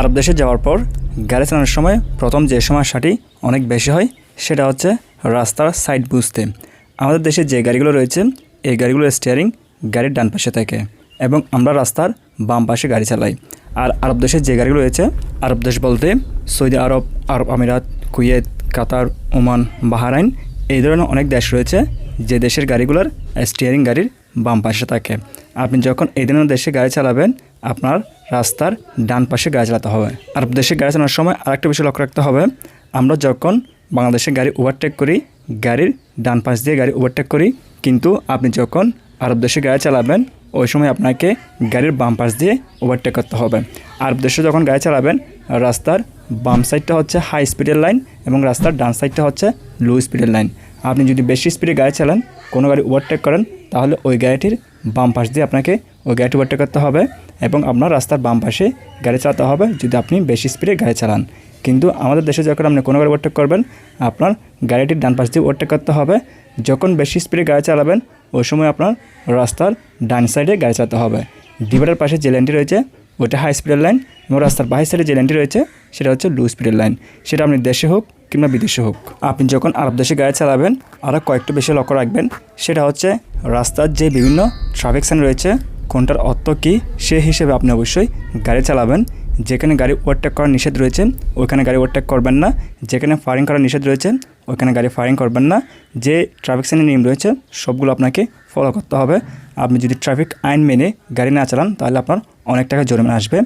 আরব দেশে যাওয়ার পর গাড়ি চালানোর সময় প্রথম যে সমস্যাটি অনেক বেশি হয়, সেটা হচ্ছে রাস্তার সাইড বুঝতে। আমাদের দেশে যে গাড়িগুলো রয়েছে, এই গাড়িগুলোর স্টিয়ারিং গাড়ির ডান পাশে থাকে এবং আমরা রাস্তার বাম পাশে গাড়ি চালাই। আর আরব দেশের যে গাড়িগুলো রয়েছে, আরব দেশ বলতে সৌদি আরব আরব আমিরাত, কুয়েত, কাতার, ওমান, বাহারাইন, এই ধরনের অনেক দেশ রয়েছে যে দেশের গাড়িগুলোর স্টিয়ারিং গাড়ির বাম পাশে থাকে। আপনি যখন এই ধরনের দেশে গাড়ি চালাবেন, আপনার রাস্তার ডান পাশে গাড়ি চালাতে হবে। আরব দেশে গাড়ি চালানোর সময় আরেকটা বিষয় লক্ষ্য রাখতে হবে। আমরা যখন বাংলাদেশে গাড়ি ওভারটেক করি, গাড়ির ডান পাশ দিয়ে গাড়ি ওভারটেক করি, কিন্তু আপনি যখন আরব দেশে গাড়ি চালাবেন, ওই সময় আপনাকে গাড়ির বাম পাশ দিয়ে ওভারটেক করতে হবে। আরব দেশে যখন গাড়ি চালাবেন, রাস্তার বাম সাইডটা হচ্ছে হাই স্পিডের লাইন এবং রাস্তার ডান সাইডটা হচ্ছে লো স্পিডের লাইন আপনি যদি বেশি স্পিডে গাড়ি চালান, কোনো গাড়ি ওভারটেক করেন, তাহলে ওই গাড়িটির বাম পাশ দিয়ে আপনাকে ওই গাড়িটি ওভারটেক করতে হবে। এবং আপনার রাস্তার বাম পাশে গাড়ি চালাতে হবে যদি আপনি বেশি স্পিডে গাড়ি চালান। কিন্তু আমাদের দেশে যখন আপনি কোনো গাড়ি ওভারটেক করবেন, আপনার গাড়িটির ডান পাশ দিয়ে ওভারটেক করতে হবে। যখন বেশি স্পিডে গাড়ি চালাবেন, ওই সময় আপনার রাস্তার ডান সাইডে গাড়ি চালাতে হবে। ডিভাইডার পাশে যে লাইনটি রয়েছে ওটা হাই স্পিডের লাইন এবং রাস্তার বাহির সাইডে যে লাইনটি রয়েছে, সেটা হচ্ছে লো স্পিডের লাইন সেটা আপনি দেশে হোক কিংবা বিদেশে হোক। আপনি যখন আরব দেশে গাড়ি চালাবেন আরও কয়েকটা বেশি লক্ষ্য রাখবেন, সেটা হচ্ছে রাস্তার যে বিভিন্ন ট্রাফিক সাইন রয়েছে কোনটার অর্থ কী, সে হিসেবে আপনি অবশ্যই গাড়ি চালাবেন। যেখানে গাড়ি ওভারটেক করার নিষেধ রয়েছে ওইখানে গাড়ি ওভারটেক করবেন না। যেখানে ফায়ারিং করার নিষেধ রয়েছে ওইখানে গাড়ি ফায়ারিং করবেন না। যে ট্রাফিক সাইনের নিয়ম রয়েছে, সবগুলো আপনাকে ফলো করতে হবে। আপনি যদি ট্রাফিক আইন মেনে গাড়ি না চালান, তাহলে আপনার অনেক টাকা জরিমানা আসবে।